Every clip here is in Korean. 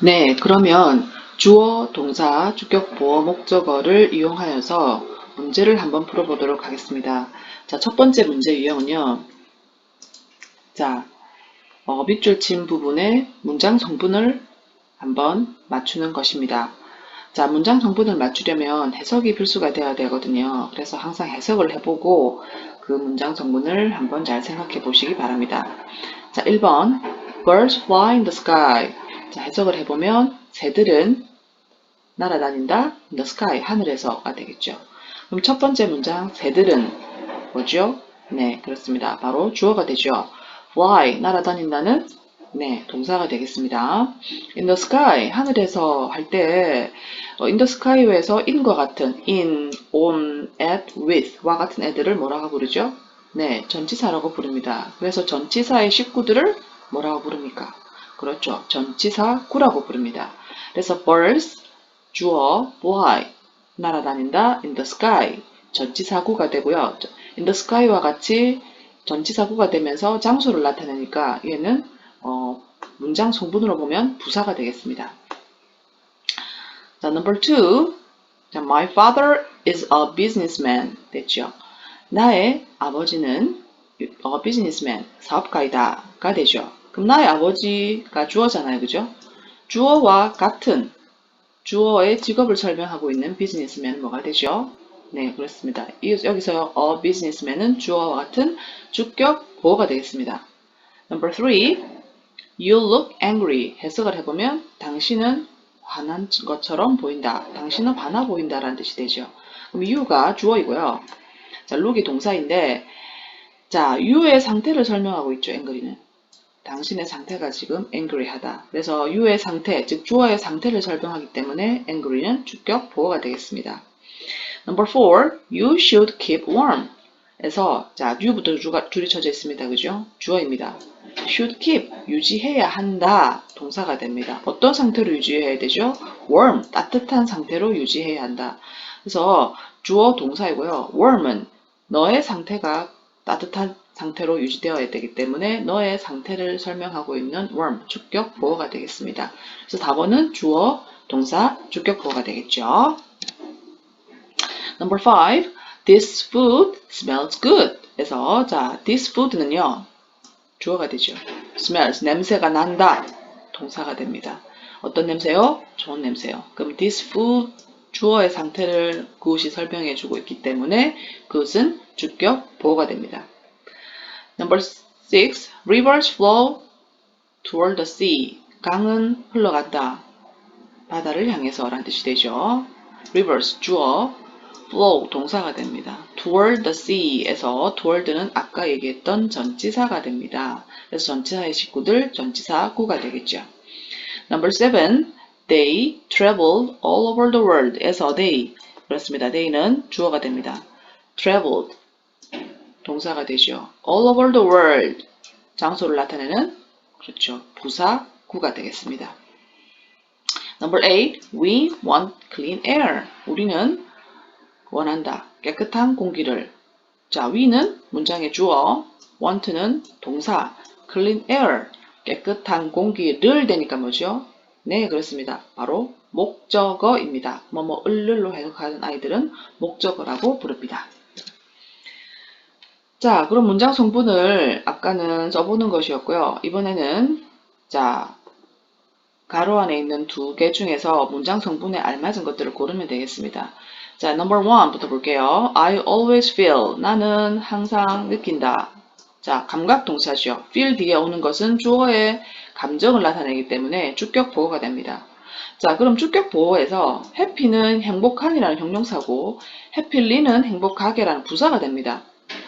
네, 그러면 주어, 동사, 주격, 보어, 목적어를 이용하여서 문제를 한번 풀어보도록 하겠습니다. 자, 첫 번째 문제 유형은요. 자, 어, 밑줄 친 부분에 문장 성분을 한번 맞추는 것입니다. 자, 문장 성분을 맞추려면 해석이 필수가 되어야 되거든요. 그래서 항상 해석을 해보고 그 문장 성분을 한번 잘 생각해 보시기 바랍니다. 자, 1번 Birds fly in the sky. 자, 해석을 해보면 새들은 날아다닌다 the sky 하늘에서가 되겠죠. 그럼 첫 번째 문장 새들은 뭐죠? 네, 그렇습니다. 바로 주어가 되죠. fly 날아다닌다는 네, 동사가 되겠습니다. in the sky 하늘에서 할 때 in the sky에서 in과 같은 in, on, at, with와 같은 애들을 뭐라고 부르죠? 네, 전치사라고 부릅니다. 그래서 전치사의 식구들을 뭐라고 부릅니까? 그렇죠. 전치사 구라고 부릅니다. 그래서 birds, 주어, fly, 날아다닌다, in the sky, 전치사 구가 되고요. in the sky와 같이 전치사 구가 되면서 장소를 나타내니까 얘는 어, 문장 성분으로 보면 부사가 되겠습니다. 자, number two. 자, my father is a businessman. 됐죠. 나의 아버지는 a businessman, 사업가이다가 되죠. 그럼 나의 아버지가 주어잖아요. 그죠? 주어와 같은 주어의 직업을 설명하고 있는 비즈니스맨은 뭐가 되죠? 네, 그렇습니다. 이- 여기서 a businessman은 주어와 같은 주격 보어가 되겠습니다. Number three, you look angry. 해석을 해보면 당신은 화난 것처럼 보인다. 당신은 화나 보인다라는 뜻이 되죠. 그럼 you가 주어이고요. 자, look이 동사인데, 자, you의 상태를 설명하고 있죠, angry는. 당신의 상태가 지금 angry하다. 그래서 you의 상태, 즉 주어의 상태를 설명하기 때문에 angry는 주격 보어가 되겠습니다. Number four, you should keep warm. 에서 자 you부터 주가, 줄이 쳐져 있습니다. 그죠? 주어입니다. should keep 유지해야 한다 동사가 됩니다. 어떤 상태로 유지해야 되죠? warm 따뜻한 상태로 유지해야 한다. 그래서 주어 동사이고요. warm은 너의 상태가 따뜻한 상태로 유지되어야 되기 때문에 너의 상태를 설명하고 있는 warm 주격 보어가 되겠습니다. 그래서 답어는 주어 동사 주격 보어가 되겠죠. Number five, this food smells good. 그래서 자, this food는요 주어가 되죠. smells 냄새가 난다 동사가 됩니다. 어떤 냄새요? 좋은 냄새요. 그럼 this food 주어의 상태를 그것이 설명해 주고 있기 때문에 그것은 주격 보어가 됩니다. Number six, rivers flow toward the sea. 강은 흘러간다. 바다를 향해서 라는 뜻이 되죠. rivers 주어, flow 동사가 됩니다. toward the sea에서 toward는 아까 얘기했던 전치사가 됩니다. 그래서 전치사의 식구들 전치사 구가 되겠죠. Number seven, they traveled all over the world에서 they 그렇습니다. they는 주어가 됩니다. traveled 동사가 되죠. all over the world 장소를 나타내는 그렇죠. 부사구가 되겠습니다. Number eight, we want clean air. 우리는 원한다. 깨끗한 공기를. 자, we는 문장의 주어, want는 동사, clean air, 깨끗한 공기를 되니까 뭐죠? 네, 그렇습니다. 바로 목적어입니다. 뭐뭐 을를로 해석하는 아이들은 목적어라고 부릅니다. 자, 그럼 문장 성분을 아까는 써보는 것이었고요. 이번에는 자, 가로 안에 있는 두 개 중에서 문장 성분에 알맞은 것들을 고르면 되겠습니다. 자, number one부터 볼게요. I always feel. 나는 항상 느낀다. 자, 감각 동사죠. feel 뒤에 오는 것은 주어의 감정을 나타내기 때문에 주격 보호가 됩니다. 자, 그럼 주격 보호에서 happy는 행복한이라는 형용사고 happyly는 행복하게라는 부사가 됩니다.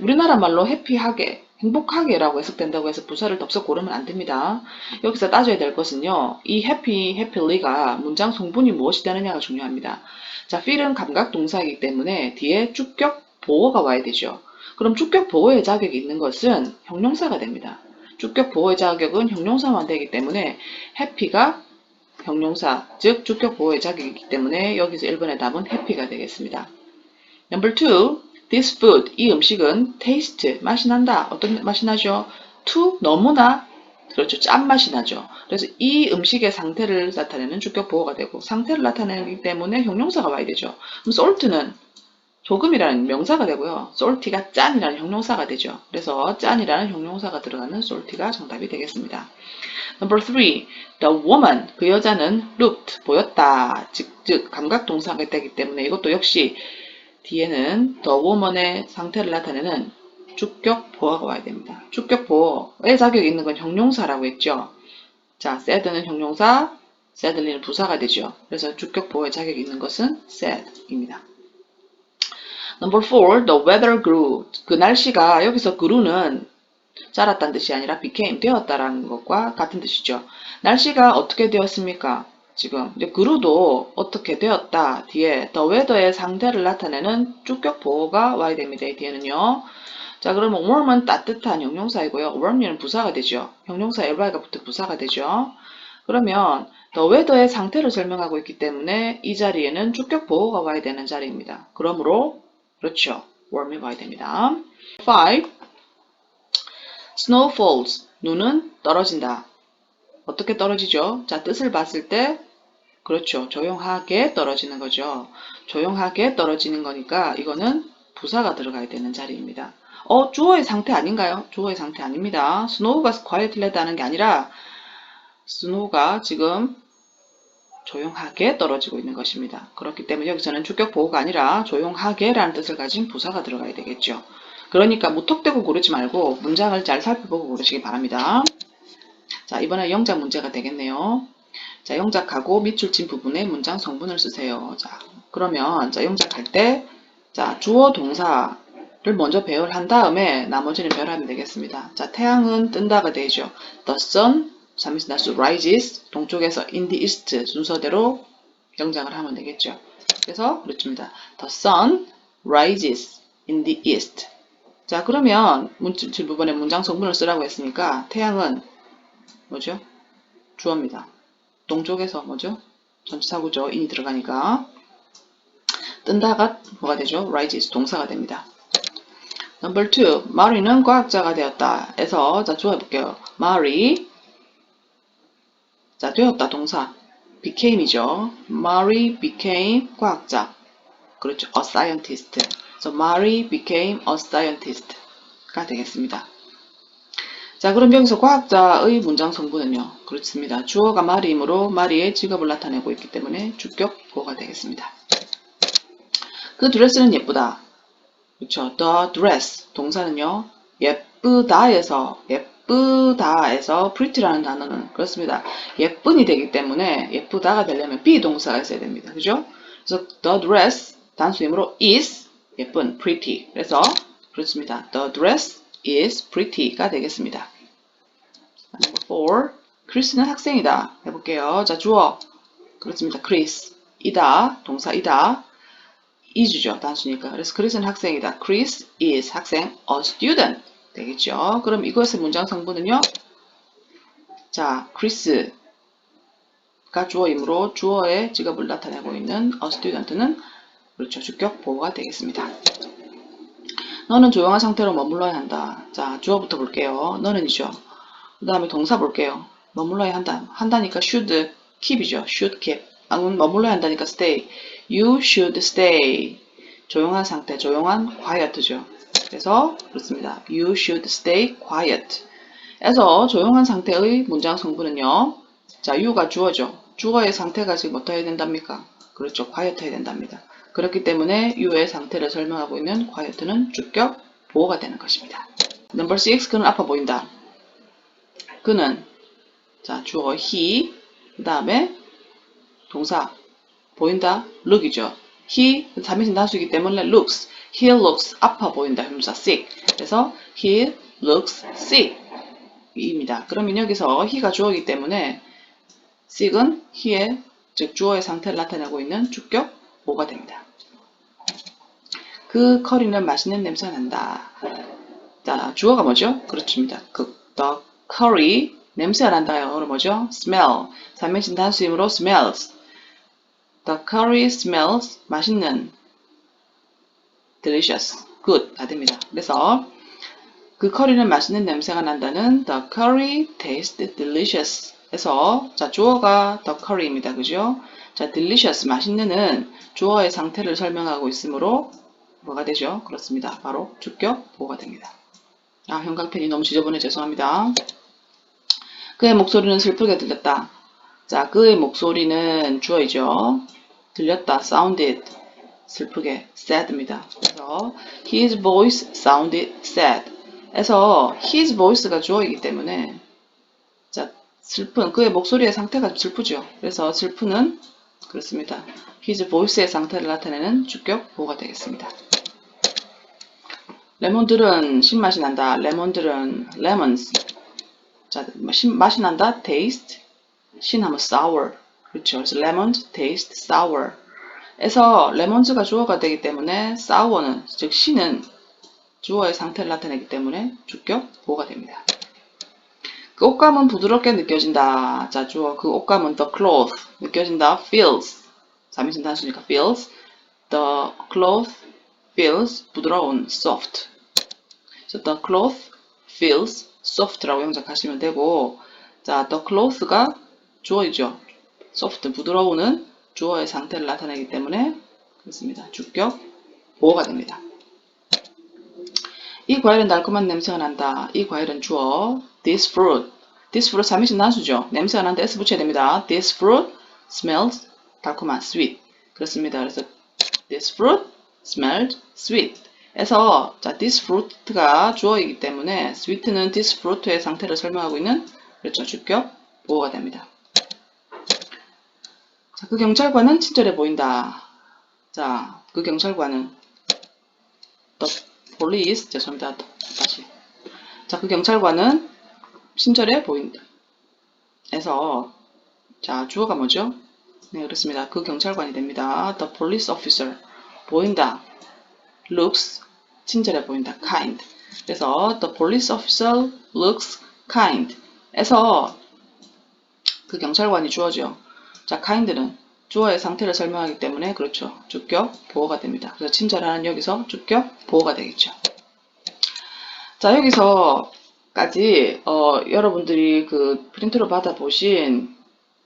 우리나라 말로 해피하게, 행복하게라고 해석된다고 해서 부사를 덥석 고르면 안 됩니다. 여기서 따져야 될 것은요. 이 happy, happyly가 문장 성분이 무엇이 되느냐가 중요합니다. 자, feel은 감각 동사이기 때문에 뒤에 주격 보호가 와야 되죠. 그럼 주격 보호의 자격이 있는 것은 형용사가 됩니다. 주격 보호의 자격은 형용사만 되기 때문에 happy가 형용사, 즉 주격 보호의 자격이 있기 때문에 여기서 1번의 답은 happy가 되겠습니다. Number two, this food, 이 음식은 taste, 맛이 난다. 어떤 맛이 나죠? too, 너무나 그렇죠. 짠맛이 나죠. 그래서 이 음식의 상태를 나타내는 주격 보호가 되고 상태를 나타내기 때문에 형용사가 와야 되죠. 그럼 salt는 조금이라는 명사가 되고요. salty가 짠이라는 형용사가 되죠. 그래서 짠이라는 형용사가 들어가는 salty가 정답이 되겠습니다. Number three, the woman, 그 여자는 looked, 보였다. 즉, 즉 감각 동사가 되기 때문에 이것도 역시 뒤에는 the woman의 상태를 나타내는 주격 보어가 와야 됩니다. 주격 보어의 자격이 있는 건 형용사라고 했죠. 자, sad는 형용사, sadly는 부사가 되죠. 그래서 주격 보어의 자격이 있는 것은 sad입니다. Number four, the weather grew. 그 날씨가 여기서 grew는 자랐다는 뜻이 아니라 became 되었다라는 것과 같은 뜻이죠. 날씨가 어떻게 되었습니까? 지금 이제 grew도 어떻게 되었다 뒤에 the weather의 상태를 나타내는 주격 보호가 와야 됩니다. 이 뒤에는요. 자 그러면 warm은 따뜻한 형용사이고요. warm이는 부사가 되죠. 형용사 LY가 붙어 부사가 되죠. 그러면 the weather의 상태를 설명하고 있기 때문에 이 자리에는 주격 보호가 와야 되는 자리입니다. 그러므로 그렇죠. warm이 와야 됩니다. 5. Snow falls. 눈은 떨어진다. 어떻게 떨어지죠? 자, 뜻을 봤을 때, 그렇죠. 조용하게 떨어지는 거죠. 조용하게 떨어지는 거니까 이거는 부사가 들어가야 되는 자리입니다. 어, 주어의 상태 아닌가요? 주어의 상태 아닙니다. snow가 quietly 하는 게 아니라, snow가 지금 조용하게 떨어지고 있는 것입니다. 그렇기 때문에 여기서는 주격 보호가 아니라 조용하게라는 뜻을 가진 부사가 들어가야 되겠죠. 그러니까 무턱대고 고르지 말고 문장을 잘 살펴보고 고르시기 바랍니다. 자, 이번에 영작 문제가 되겠네요. 자, 영작하고 밑줄 친 부분에 문장 성분을 쓰세요. 자, 그러면 자, 영작할 때 자, 주어 동사 를 먼저 배열 한 다음에 나머지는 배열하면 되겠습니다. 자, 태양은 뜬다가 되죠. The sun, 삼미스나수 rises, 동쪽에서 in the east 순서대로 영작을 하면 되겠죠. 그래서 그렇습니다. The sun rises in the east. 자, 그러면 문질 부분에 문장 성분을 쓰라고 했으니까 태양은 뭐죠? 주어입니다. 동쪽에서 뭐죠? 전치사구죠. 인이 들어가니까 뜬다가 뭐가 되죠? rises 동사가 됩니다. Number two, 마리는 과학자가 되었다. 해서 자 주어 해볼게요. 마리 자 되었다 동사 became이죠. Mary became 과학자. 그렇죠. a scientist. So Mary became a scientist가 되겠습니다. 자, 그럼 여기서 과학자의 문장 성분은요. 그렇습니다. 주어가 마리이므로 마리의 직업을 나타내고 있기 때문에 주격 보가 되겠습니다. 그 드레스는 예쁘다. 그렇죠. The dress 동사는요. 예쁘다에서 예쁘다에서 pretty라는 단어는 그렇습니다. 예쁜이 되기 때문에 예쁘다가 되려면 be 동사가 있어야 됩니다. 그죠? 그래서 the dress 단수이므로 is 예쁜 pretty. 그래서 그렇습니다. The dress is pretty가 되겠습니다. Number four. 크리스는 학생이다. 해볼게요. 자, 주어. 그렇습니다. 크리스. 이다. 동사 이다. is죠. 단수니까. 그래서 크리스는 학생이다. Chris is 학생. A student. 되겠죠. 그럼 이것의 문장 성분은요. 자, 크리스가 주어이므로 주어의 직업을 나타내고 있는 a student는 그렇죠. 주격 보호가 되겠습니다. 너는 조용한 상태로 머물러야 한다. 자, 주어부터 볼게요. 너는이죠. 그 다음에 동사 볼게요. 머물러야 한다. 한다니까 should keep이죠. should keep. 아, 머물러야 한다니까 stay. You should stay. 조용한 상태, 조용한 quiet죠. 그래서 그렇습니다. You should stay quiet. 에서 조용한 상태의 문장 성분은요. 자, you가 주어죠. 주어의 상태가 지금 어떻게 된답니까? 그렇죠. quiet 해야 된답니다. 그렇기 때문에 you의 상태를 설명하고 있는 quiet는 주격 보호가 되는 것입니다. Number 6. 그는 아파 보인다. 그는 자 주어 he 그 다음에 동사 보인다 look이죠. he 3인칭 단수이기 때문에 looks he looks 아파 보인다 형용사 sick 그래서 he looks sick 입니다. 그러면 여기서 he가 주어이기 때문에 sick은 he의 즉 주어의 상태를 나타내고 있는 주격 보가 됩니다. 그 커리는 맛있는 냄새가 난다. 자, 주어가 뭐죠? 그렇습니다. 그 the curry 냄새가 난다. 영어로 뭐죠? smell. 삼인칭 단수이므로 smells. The curry smells 맛있는 delicious, good 다 됩니다. 그래서 그 커리는 맛있는 냄새가 난다는 the curry tastes delicious 에서 자 주어가 the curry입니다. 그죠? 자 delicious 맛있는은 주어의 상태를 설명하고 있으므로 뭐가 되죠? 그렇습니다. 바로 주격 보호가 됩니다. 아 형광펜이 너무 지저분해 죄송합니다. 그의 목소리는 슬프게 들렸다. 자 그의 목소리는 주어이죠. 들렸다 sounded 슬프게 sad입니다. 그래서 his voice sounded sad. 에서 his voice가 주어이기 때문에 자 슬픈 그의 목소리의 상태가 슬프죠. 그래서 슬프는 그렇습니다. his voice의 상태를 나타내는 주격 보호가 되겠습니다. 레몬들은 신맛이 난다. 레몬들은 lemons. 자, 신, 맛이 난다. taste. 신하면 sour. 그렇죠. 그래서 lemons taste sour. 에서 레몬즈가 주어가 되기 때문에 sour는 즉 신은 주어의 상태를 나타내기 때문에 주격 보호가 됩니다. 그 옷감은 부드럽게 느껴진다. 자, 주어 그 옷감은 the cloth 느껴진다. feels. 3인칭 단수니까 feels. The cloth feels 부드러운 soft. 그래서 the cloth feels soft라고 영작하시면 되고 자, the cloth가 주어이죠. soft 부드러운은 주어의 상태를 나타내기 때문에 그렇습니다. 주격 보호가 됩니다. 이 과일은 달콤한 냄새가 난다. 이 과일은 주어 this fruit this fruit 3인칭 단수죠. 냄새가 난다 s 붙여야 됩니다. this fruit smells 달콤한 sweet 그렇습니다. 그래서 this fruit smelled sweet 에서 자 this fruit가 주어이기 때문에 sweet는 this fruit의 상태를 설명하고 있는 그렇죠. 주격 보호가 됩니다. 자, 그 경찰관은 친절해 보인다. 자, 그 경찰관은 the police 죄송합니다. 다시. 자, 그 경찰관은 친절해 보인다. 에서 자, 주어가 뭐죠? 네, 그렇습니다. 그 경찰관이 됩니다. The police officer 보인다. looks 친절해 보인다. kind. 그래서 the police officer looks kind. 에서 그 경찰관이 주어죠. 자, kind는 주어의 상태를 설명하기 때문에 그렇죠. 주격 보호가 됩니다. 그래서 친절한 여기서 주격 보호가 되겠죠. 자, 여기서까지 어, 여러분들이 그 프린트로 받아보신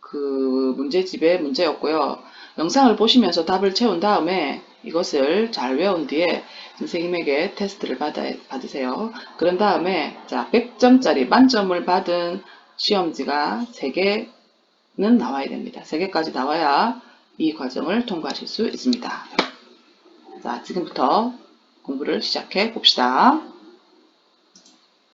그 문제집의 문제였고요. 영상을 보시면서 답을 채운 다음에 이것을 잘 외운 뒤에 선생님에게 테스트를 받아, 받으세요. 그런 다음에 자 100점짜리 만점을 받은 시험지가 3개는 나와야 됩니다. 3개까지 나와야 이 과정을 통과하실 수 있습니다. 자, 지금부터 공부를 시작해 봅시다.